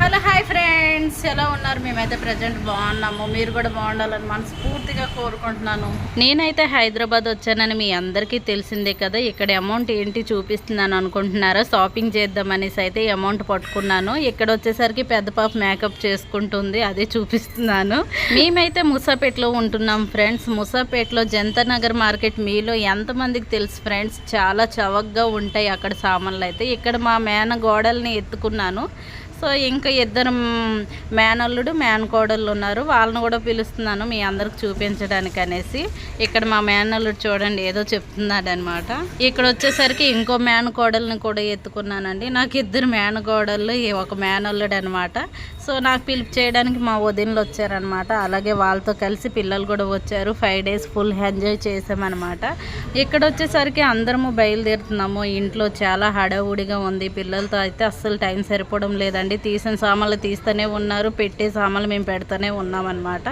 Hello hi friends. ఎలా ఉన్నారు? మేమైతే ప్రజెంట్ బాగున్నాము. మీరు కూడా బాగుండాలని మనస్ఫూర్తిగా కోరుకుంటున్నాను. నేనైతే హైదరాబాద్ వచ్చానని మీ అందరికీ తెలిసిందే కదా. ఇక్కడ అమౌంట్ ఏంటి చూపిస్తున్నాను అనుకుంటున్నారా? షాపింగ్ చేద్దామనేసి అయితే అమౌంట్ పట్టుకున్నాను. ఇక్కడ వచ్చేసరికి పెద్ద పాప మేకప్ చేసుకుంటుంది. అదే చూపిస్తున్నాను. మేమైతే ముసాపేటలో ఉంటున్నాం ఫ్రెండ్స్. ముసాపేటలో జంతనగర్ నగర్ మార్కెట్ మీలో ఎంతమందికి తెలుసు ఫ్రెండ్స్? చాలా చవకగా ఉంటాయి అక్కడ సామాన్లు అయితే. ఇక్కడ మా మేన గోడల్ని ఎత్తుకున్నాను. సో ఇంకా ఇద్దరు మేనల్లుడు మేనకోడళ్ళు ఉన్నారు. వాళ్ళని కూడా పిలుస్తున్నాను మీ అందరికి చూపించడానికి అనేసి. ఇక్కడ మా మేనల్లుడు చూడండి ఏదో చెప్తున్నాడు అనమాట ఇక్కడ వచ్చేసరికి ఇంకో మేనకోడల్ని కూడా ఎత్తుకున్నానండి. నాకు ఇద్దరు మేనకోడళ్ళు ఒక మేనల్లుడు అనమాట సో నాకు పిలుపు చేయడానికి మా వదినలు వచ్చారనమాట. అలాగే వాళ్ళతో కలిసి పిల్లలు కూడా వచ్చారు. ఫైవ్ డేస్ ఫుల్ ఎంజాయ్ చేసామన్నమాట ఇక్కడ వచ్చేసరికి అందరము బయలుదేరుతున్నాము. ఇంట్లో చాలా హడావుడిగా ఉంది. పిల్లలతో అయితే అస్సలు టైం సరిపోవడం లేదండి. తీసిన సామాన్లు తీస్తూనే ఉన్నారు. పెట్టే సామాన్లు మేము పెడతానే ఉన్నామన్నమాట.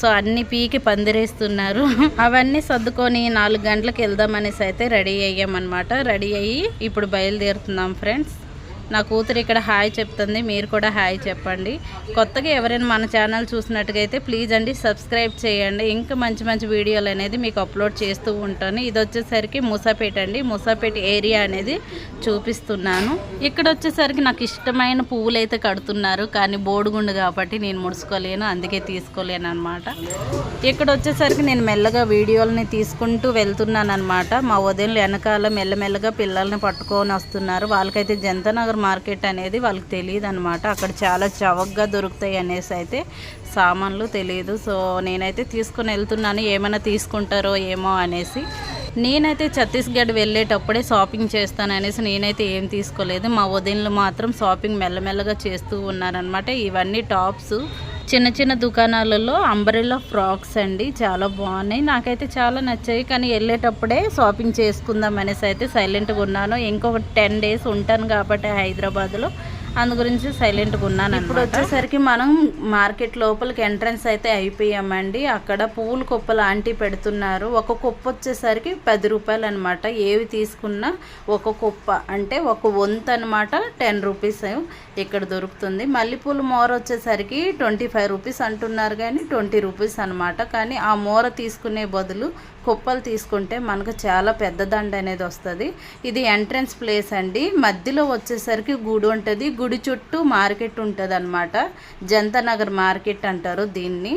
సో అన్ని పీకి పందిరేస్తున్నారు. అవన్నీ సర్దుకొని నాలుగు గంటలకు వెళ్దామనేసి అయితే రెడీ అయ్యామన్నమాట. రెడీ అయ్యి ఇప్పుడు బయలుదేరుతున్నాం ఫ్రెండ్స్. నా కూతురు ఇక్కడ హాయ్ చెప్తుంది మీరు కూడా హాయ్ చెప్పండి. కొత్తగా ఎవరైనా మన ఛానల్ చూసినట్టుగా అయితే ప్లీజ్ అండి సబ్స్క్రైబ్ చేయండి. ఇంకా మంచి మంచి వీడియోలు అనేది మీకు అప్లోడ్ చేస్తూ ఉంటాను. ఇది వచ్చేసరికి మూసాపేట అండి. మూసాపేట ఏరియా అనేది చూపిస్తున్నాను. ఇక్కడ వచ్చేసరికి నాకు ఇష్టమైన పువ్వులు అయితే కడుతున్నారు. కానీ బోడుగుండు కాబట్టి నేను ముడుచుకోలేను. అందుకే తీసుకోలేను అనమాట ఇక్కడ వచ్చేసరికి నేను మెల్లగా వీడియోలని తీసుకుంటూ వెళ్తున్నాను అనమాట మా ఉదయం వెనకాల మెల్లమెల్లగా పిల్లల్ని పట్టుకొని వస్తున్నారు. వాళ్ళకైతే జంతనగర్ మార్కెట్ అనేది వాళ్ళకి తెలియదు అనమాట అక్కడ చాలా చవకగా దొరుకుతాయి అనేసి అయితే సామాన్లు తెలియదు. సో నేనైతే తీసుకొని వెళ్తున్నాను. ఏమైనా తీసుకుంటారో ఏమో అనేసి. నేనైతే ఛత్తీస్గఢ్ వెళ్ళేటప్పుడే షాపింగ్ చేస్తాను అనేసి నేనైతే ఏం తీసుకోలేదు. మా వదినలు మాత్రం షాపింగ్ మెల్లమెల్లగా చేస్తూ ఉన్నారనమాట ఇవన్నీ టాప్స్. చిన్న చిన్న దుకాణాలలో అంబ్రెల్లా ఫ్రాక్స్ అండి చాలా బాగున్నాయి. నాకైతే చాలా నచ్చాయి కానీ వెళ్ళేటప్పుడే షాపింగ్ చేసుకుందాం అనేసి అయితే సైలెంట్గా ఉన్నాను. ఇంకొక టెన్ డేస్ ఉంటాను కాబట్టి హైదరాబాద్లో. అందు గురించి సైలెంట్గా ఉన్నాను ఇప్పుడు వచ్చేసరికి మనం మార్కెట్ లోపలికి ఎంట్రన్స్ అయితే అయిపోయామండి. అక్కడ పువ్వుల కుప్పలు ఆంటీ పెడుతున్నారు. ఒక కుప్ప వచ్చేసరికి పది రూపాయలు అనమాట ఏవి తీసుకున్నా ఒక కుప్ప అంటే ఒక వంతు అనమాట టెన్ రూపీస్ ఇక్కడ దొరుకుతుంది. మల్లెపూల మోర వచ్చేసరికి ట్వంటీ ఫైవ్ రూపీస్ అంటున్నారు కానీ ట్వంటీ రూపీస్ అనమాట కానీ ఆ మోర తీసుకునే బదులు కుప్పలు తీసుకుంటే మనకు చాలా పెద్ద దండ అనేది వస్తుంది. ఇది ఎంట్రన్స్ ప్లేస్ అండి. మధ్యలో వచ్చేసరికి గుడి ఉంటుంది. గుడి చుట్టూ మార్కెట్ ఉంటుంది అనమాట జంతనగర్ మార్కెట్ అంటారు దీన్ని.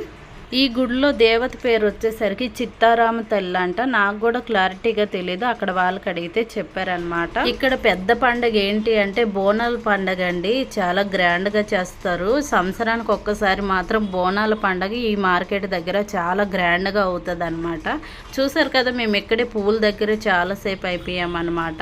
ఈ గుడిలో దేవత పేరు వచ్చేసరికి చిత్తారామ తల్లి అంట. నాకు కూడా క్లారిటీగా తెలియదు అక్కడ వాళ్ళకి అడిగితే చెప్పారనమాట ఇక్కడ పెద్ద పండగ ఏంటి అంటే బోనాల పండగ అండి. చాలా గ్రాండ్గా చేస్తారు. సంవత్సరానికి ఒక్కసారి మాత్రం బోనాల పండగ ఈ మార్కెట్ దగ్గర చాలా గ్రాండ్గా అవుతుంది అనమాట చూసారు కదా మేము ఇక్కడే పువ్వుల దగ్గర చాలాసేపు అయిపోయామన్నమాట.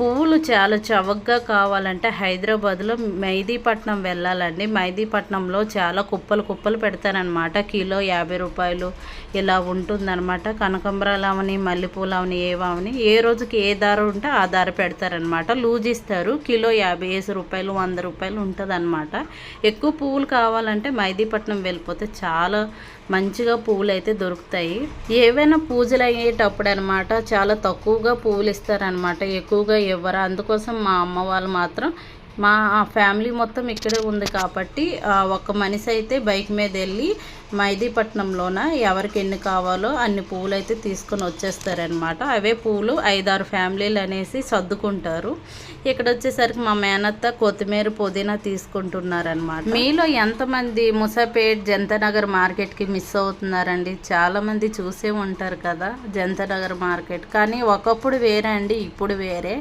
పువ్వులు చాలా చవకగా కావాలంటే హైదరాబాద్లో మైదీపట్నం వెళ్ళాలండి. మైదీపట్నంలో చాలా కుప్పలు కుప్పలు పెడతారనమాట కిలో యాభై రూపాయలు ఇలా ఉంటుందన్నమాట. కనకంబరాలవని మల్లెపూలవని మల్లెపూలు అవని ఏవని ఏ రోజుకి ఏ ధర ఉంటే ఆ ధర పెడతారనమాట లూజ్ ఇస్తారు. కిలో యాభై వేసి రూపాయలు వంద రూపాయలు ఉంటుంది ఎక్కువ పువ్వులు కావాలంటే మైదీపట్నం వెళ్ళిపోతే చాలా మంచిగా పువ్వులు అయితే దొరుకుతాయి. ఏవైనా పూజలు అయ్యేటప్పుడు అనమాట చాలా తక్కువగా పువ్వులు ఇస్తారనమాట ఎక్కువగా ఇవ్వరు. అందుకోసం మా అమ్మ వాళ్ళు మాత్రం మా ఫ్యామిలీ మొత్తం ఇక్కడే ఉంది కాబట్టి ఒక మనిషి అయితే బైక్ మీద వెళ్ళి మైదీపట్నంలోన ఎవరికి ఎన్ని కావాలో అన్ని పువ్వులు అయితే తీసుకొని వచ్చేస్తారనమాట అవే పువ్వులు ఐదారు ఫ్యామిలీలు అనేసి సర్దుకుంటారు. ఇక్కడ వచ్చేసరికి మా మేనత్త కొత్తిమీర పుదీనా తీసుకుంటున్నారనమాట మీలో ఎంతమంది ముసాపేట్ జంతనగర్ మార్కెట్కి మిస్ అవుతున్నారండి? చాలామంది చూసే ఉంటారు కదా జంతనగర్ మార్కెట్. కానీ ఒకప్పుడు వేరే అండి ఇప్పుడు వేరే.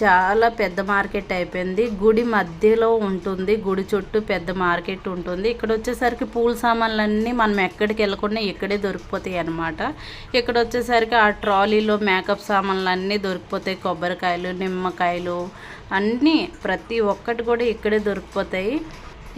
చాలా పెద్ద మార్కెట్ అయిపోయింది. గుడి మధ్యలో ఉంటుంది. గుడి చుట్టూ పెద్ద మార్కెట్ ఉంటుంది. ఇక్కడ వచ్చేసరికి పూల సామాన్లన్నీ మనం ఎక్కడికి వెళ్ళకుండా ఇక్కడే దొరికిపోతాయి అనమాట ఇక్కడ వచ్చేసరికి ఆ ట్రాలీలో మేకప్ సామాన్లు అన్నీ దొరికిపోతాయి. కొబ్బరికాయలు నిమ్మకాయలు అన్నీ ప్రతి ఒక్కటి కూడా ఇక్కడే దొరికిపోతాయి.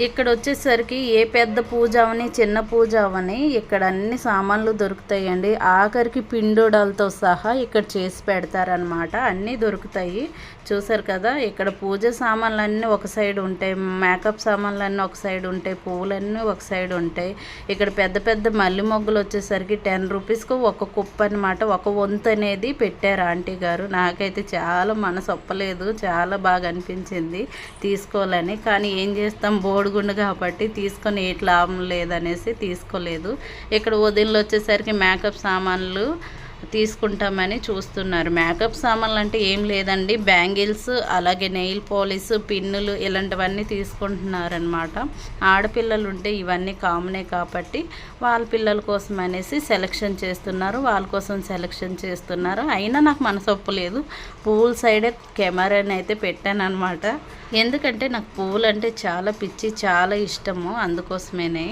ఇక్కడ వచ్చేసరికి ఏ పెద్ద పూజ అవని చిన్న పూజ అవని ఇక్కడ అన్ని సామాన్లు దొరుకుతాయండి. ఆఖరికి పిండోడాలతో సహా ఇక్కడ చేసి పెడతారనమాట అన్నీ దొరుకుతాయి. చూసారు కదా ఇక్కడ పూజ సామాన్లన్నీ ఒక సైడ్ ఉంటాయి మేకప్ సామాన్లన్నీ ఒక సైడ్ ఉంటాయి పువ్వులన్నీ ఒక సైడ్ ఉంటాయి. ఇక్కడ పెద్ద పెద్ద మల్లి మొగ్గులు వచ్చేసరికి టెన్ రూపీస్కి ఒక కుప్ప అనమాట ఒక వంతు అనేది పెట్టారు ఆంటీ గారు. నాకైతే చాలా మనసు ఒప్పలేదు చాలా బాగా అనిపించింది తీసుకోవాలని. కానీ ఏం చేస్తాం బోడుగుండు కాబట్టి తీసుకొని ఏటి లాభం లేదనేసి తీసుకోలేదు. ఇక్కడ వదినలు వచ్చేసరికి మేకప్ సామాన్లు తీసుకుంటామని చూస్తున్నారు. మేకప్ సామాన్లు అంటే ఏం లేదండి. బ్యాంగిల్స్ అలాగే నెయిల్ పాలిష్ పిన్నులు ఇలాంటివన్నీ తీసుకుంటున్నారనమాట ఆడపిల్లలు ఉంటే ఇవన్నీ కామనే కాబట్టి వాళ్ళ పిల్లల కోసం అనేసి సెలెక్షన్ చేస్తున్నారు. వాళ్ళ కోసం సెలెక్షన్ చేస్తున్నారు. అయినా నాకు మనసొప్పు లేదు. పువ్వుల సైడే కెమెరాని అయితే పెట్టాను అనమాట ఎందుకంటే నాకు పువ్వులు అంటే చాలా పిచ్చి చాలా ఇష్టము అందుకోసమేనే.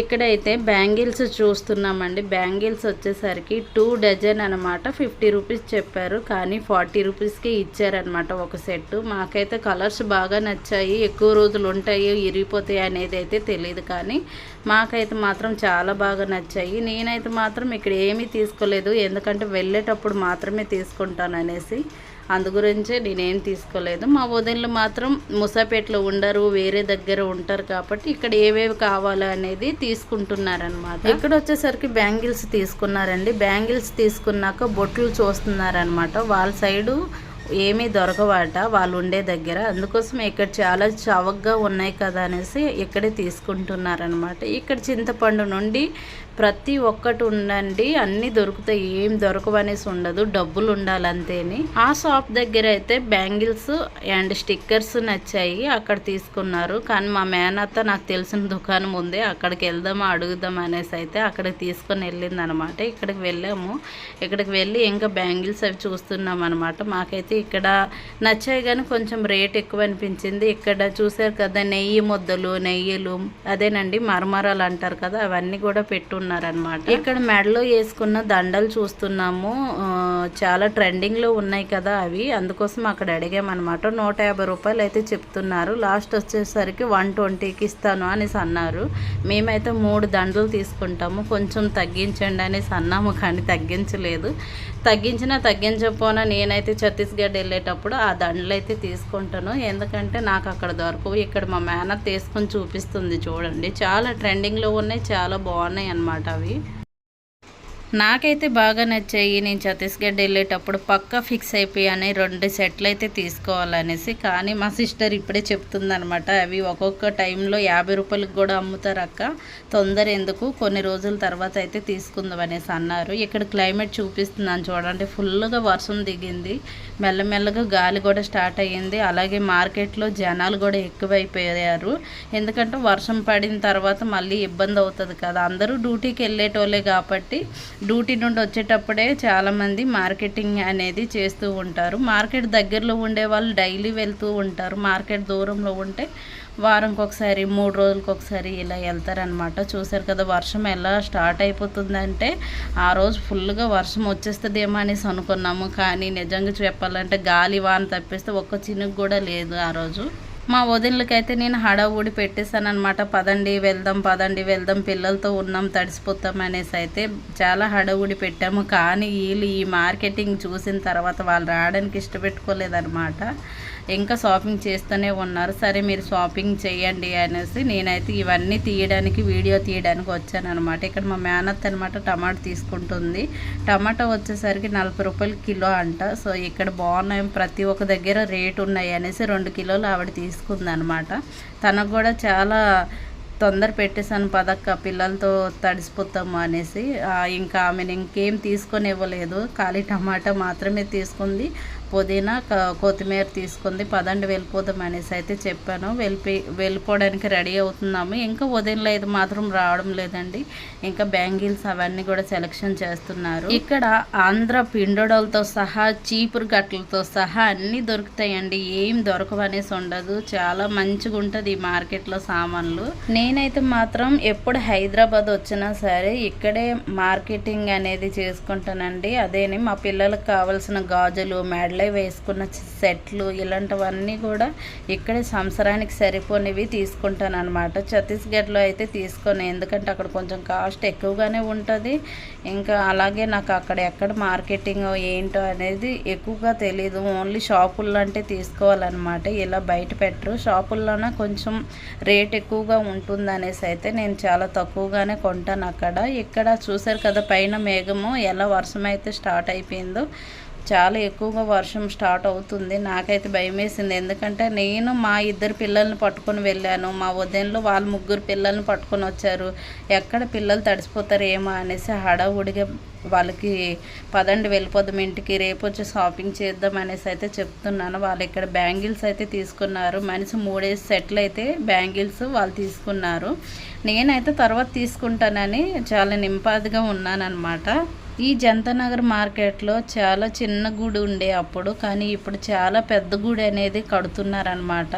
ఇక్కడైతే బ్యాంగిల్స్ చూస్తున్నామండి. బ్యాంగిల్స్ వచ్చేసరికి టూ డజన్ అనమాట ఫిఫ్టీ రూపీస్ చెప్పారు. కానీ ఫార్టీ రూపీస్కి ఇచ్చారనమాట ఒక సెట్ మాకైతే కలర్స్ బాగా నచ్చాయి. ఎక్కువ రోజులు ఉంటాయి ఇరిగిపోతాయి అనేది అయితే తెలియదు కానీ మాకైతే మాత్రం చాలా బాగా నచ్చాయి. నేనైతే మాత్రం ఇక్కడ ఏమీ తీసుకోలేదు. ఎందుకంటే వెళ్ళేటప్పుడు మాత్రమే తీసుకుంటాను అనేసి అందు గురించే నేనేం తీసుకోలేదు. మా వదినలు మాత్రం ముసాపేటలో ఉండరు వేరే దగ్గర ఉంటారు కాబట్టి ఇక్కడ ఏవేవి కావాలో అనేది తీసుకుంటున్నారనమాట ఇక్కడ వచ్చేసరికి బ్యాంగిల్స్ తీసుకున్నారండి. బ్యాంగిల్స్ తీసుకున్నాక బొట్లు చూస్తున్నారనమాట వాళ్ళ సైడు ఏమీ దొరకవాట వాళ్ళు ఉండే దగ్గర. అందుకోసం ఇక్కడ చాలా చవకగా ఉన్నాయి కదా అనేసి ఇక్కడే తీసుకుంటున్నారనమాట ఇక్కడ చింతపండు నుండి ప్రతి ఒక్కటి ఉండండి అన్నీ దొరుకుతాయి ఏం దొరకవనేసి ఉండదు డబ్బులు ఉండాలంతేని. ఆ షాప్ దగ్గర అయితే బ్యాంగిల్స్ అండ్ స్టిక్కర్స్ నచ్చాయి అక్కడ తీసుకున్నారు. కానీ మా మేనత్త నాకు తెలిసిన దుకాణం ఉంది అక్కడికి వెళ్దామా అడుగుదాం అనేసి అయితే అక్కడికి తీసుకొని వెళ్ళింది అనమాట ఇక్కడికి వెళ్ళాము. ఇక్కడికి వెళ్ళి ఇంకా బ్యాంగిల్స్ అవి చూస్తున్నాం అనమాట. మాకైతే ఇక్కడ నచ్చాయి కానీ కొంచెం రేట్ ఎక్కువ అనిపించింది. ఇక్కడ చూసారు కదా నెయ్యి ముద్దలు నెయ్యిలు అదేనండి మరమరాలు అంటారు కదా అవన్నీ కూడా పెట్టున్నారు ఉన్నారనమాట ఇక్కడ మెడలో వేసుకున్న దండలు చూస్తున్నాము. చాలా ట్రెండింగ్లో ఉన్నాయి కదా అవి. అందుకోసం అక్కడ అడిగామన్నమాట. నూట యాభై రూపాయలు అయితే చెప్తున్నారు. లాస్ట్ వచ్చేసరికి వన్ ట్వంటీకి ఇస్తాను అనేసి అన్నారు. మేమైతే మూడు దండలు తీసుకుంటాము. కొంచెం తగ్గించండి అనేసి అన్నాము కానీ తగ్గించలేదు. తగ్గించినా తగ్గించకపోనా నేనైతే ఛత్తీస్గఢ్ వెళ్ళేటప్పుడు ఆ దండలు అయితే తీసుకుంటాను. ఎందుకంటే నాకు అక్కడ దొరకవు. ఇక్కడ మా మేనత్ తీసుకొని చూపిస్తుంది చూడండి. చాలా ట్రెండింగ్లో ఉన్నాయి. చాలా బాగున్నాయి అన్నమాట అవి. నాకైతే బాగా నచ్చాయి. నేను ఛత్తీస్గఢ్ వెళ్ళేటప్పుడు పక్కా ఫిక్స్ అయిపోయాను. రెండు సెట్లు అయితే తీసుకోవాలనేసి. కానీ మా సిస్టర్ ఇప్పుడే చెప్తుందనమాట అవి ఒక్కొక్క టైంలో యాభై రూపాయలకు కూడా అమ్ముతారు అక్క. తొందర ఎందుకు? కొన్ని రోజుల తర్వాత అయితే తీసుకుందాం అనేసి అన్నారు. ఇక్కడ క్లైమేట్ చూపిస్తున్నాను చూడండి. ఫుల్గా వర్షం దిగింది. మెల్లమెల్లగా గాలి కూడా స్టార్ట్ అయ్యింది. అలాగే మార్కెట్లో జనాలు కూడా ఎక్కువైపోయారు. ఎందుకంటే వర్షం పడిన తర్వాత మళ్ళీ ఇబ్బంది అవుతుంది కదా. అందరూ డ్యూటీకి వెళ్ళేటోళ్ళే కాబట్టి డ్యూటీ నుండి వచ్చేటప్పుడే చాలామంది మార్కెటింగ్ అనేది చేస్తూ ఉంటారు. మార్కెట్ దగ్గరలో ఉండే వాళ్ళు డైలీ వెళ్తూ ఉంటారు. మార్కెట్ దూరంలో ఉంటే వారంకి ఒకసారి మూడు రోజులకి ఒకసారి ఇలా వెళ్తారనమాట చూసారు కదా వర్షం ఎలా స్టార్ట్ అయిపోతుందంటే ఆ రోజు ఫుల్గా వర్షం వచ్చేస్తుందేమో అనేసి అనుకున్నాము. కానీ నిజంగా చెప్పాలంటే గాలి వాన తప్పిస్తే ఒక్క చినుకు కూడా లేదు ఆ రోజు. మా వదినలకైతే నేను హడావుడి పెట్టేశాను అనమాట పదండి వెళ్దాం పదండి వెళ్దాం పిల్లలతో ఉన్నాం తడిసిపోతాం అనేసి అయితే చాలా హడావుడి పెట్టాము. కానీ వీళ్ళు ఈ మార్కెటింగ్ చూసిన తర్వాత వాళ్ళు రావడానికి ఇష్టపెట్టుకోలేదన్నమాట. ఇంకా షాపింగ్ చేస్తూనే ఉన్నారు. సరే మీరు షాపింగ్ చేయండి అనేసి నేనైతే ఇవన్నీ తీయడానికి వీడియో తీయడానికి వచ్చాను అనమాట ఇక్కడ మా మేనత్ అనమాట టమాటా తీసుకుంటుంది. టమాటా వచ్చేసరికి నలభై రూపాయలు కిలో అంట. సో ఇక్కడ బాగున్నాయి. ప్రతి ఒక్క దగ్గర రేటు ఉన్నాయి అనేసి రెండు కిలోలు ఆవిడ తీసుకుంది అనమాట తనకు కూడా చాలా తొందర పెట్టేశాను. పదక్క పిల్లలతో తడిసిపోతాము అనేసి. ఇంకా ఆమెను ఇంకేం తీసుకొని ఇవ్వలేదు. ఖాళీ టమాటా మాత్రమే తీసుకుంది. పుదీనా కొత్తిమీర తీసుకుంది. పదండి వెళ్ళిపోదాం అనేసి అయితే చెప్పాను. వెళ్ళి వెళ్ళిపోవడానికి రెడీ అవుతున్నాము. ఇంకా ఉదయంలో అయితే మాత్రం రావడం లేదండి. ఇంకా బ్యాంగిల్స్ అవన్నీ కూడా సెలెక్షన్ చేస్తున్నారు. ఇక్కడ ఆంధ్ర పిండోడలతో సహా చీపురు గట్లతో సహా అన్నీ దొరుకుతాయండి. ఏం దొరకవనేసి ఉండదు. చాలా మంచిగా ఉంటుంది ఈ మార్కెట్లో సామాన్లు. నేనైతే మాత్రం ఎప్పుడు హైదరాబాద్ వచ్చినా సరే ఇక్కడే మార్కెటింగ్ అనేది చేసుకుంటానండి. అదేని మా పిల్లలకు కావాల్సిన గాజులు మెడల్ వాళ్ళే వేసుకున్న సెట్లు ఇలాంటివన్నీ కూడా ఇక్కడే సంవత్సరానికి సరిపోనివి తీసుకుంటాను అనమాట ఛత్తీస్గఢ్లో అయితే తీసుకోను ఎందుకంటే అక్కడ కొంచెం కాస్ట్ ఎక్కువగానే ఉంటుంది. ఇంకా అలాగే నాకు అక్కడ ఎక్కడ మార్కెటింగ్ ఏంటో అనేది ఎక్కువగా తెలియదు ఓన్లీ షాపుల్లో అంటే తీసుకోవాలన్నమాట. ఇలా బయట పెట్టరు. షాపుల్లోనే కొంచెం రేట్ ఎక్కువగా ఉంటుంది అనేసి అయితే నేను చాలా తక్కువగానే కొంటాను అక్కడ ఇక్కడ చూసారు కదా పైన మేఘము. ఎలా వర్షం అయితే స్టార్ట్ అయిపోయిందో చాలా ఎక్కువగా వర్షం స్టార్ట్ అవుతుంది. నాకైతే భయం వేసింది ఎందుకంటే నేను మా ఇద్దరు పిల్లల్ని పట్టుకొని వెళ్ళాను. మా ఉదయంలో వాళ్ళ ముగ్గురు పిల్లల్ని పట్టుకొని వచ్చారు. ఎక్కడ పిల్లలు తడిసిపోతారు ఏమో అనేసి హడావుడిగా వాళ్ళకి పదండి వెళ్ళిపోదాం ఇంటికి రేపు వచ్చి షాపింగ్ చేద్దాం అనేసి అయితే చెప్తున్నాను. వాళ్ళు ఇక్కడ బ్యాంగిల్స్ అయితే తీసుకున్నారు. మనిషి మూడేసి సెట్లు అయితే బ్యాంగిల్స్ వాళ్ళు తీసుకున్నారు. నేనైతే తర్వాత తీసుకుంటానని చాలా నింపాదిగా ఉన్నానన్నమాట. ఈ జంతనగర్ మార్కెట్లో చాలా చిన్న గుడి ఉండే అప్పుడు కానీ ఇప్పుడు చాలా పెద్ద గుడి అనేది కడుతున్నారనమాట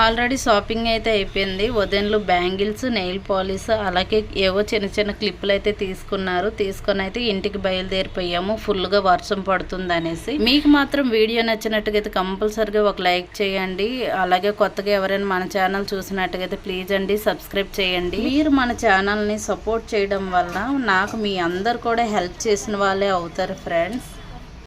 ఆల్రెడీ షాపింగ్ అయితే అయిపోయింది. ఉదయంలో బ్యాంగిల్స్ నెయిల్ పాలిష్ అలాగే ఏవో చిన్న చిన్న క్లిప్పులు అయితే తీసుకున్నారు. తీసుకొని అయితే ఇంటికి బయలుదేరిపోయాము. ఫుల్గా వర్షం పడుతుంది అనేసి మీకు మాత్రం వీడియో నచ్చినట్టుగా అయితే కంపల్సరిగా ఒక లైక్ చేయండి. అలాగే కొత్తగా ఎవరైనా మన ఛానల్ చూసినట్టుగా అయితే ప్లీజ్ అండి సబ్స్క్రైబ్ చేయండి. మీరు మన ఛానల్ని సపోర్ట్ చేయడం వల్ల నాకు మీ అందరు కూడా హెల్ప్ చేసిన వాళ్ళే అవుతారు ఫ్రెండ్స్.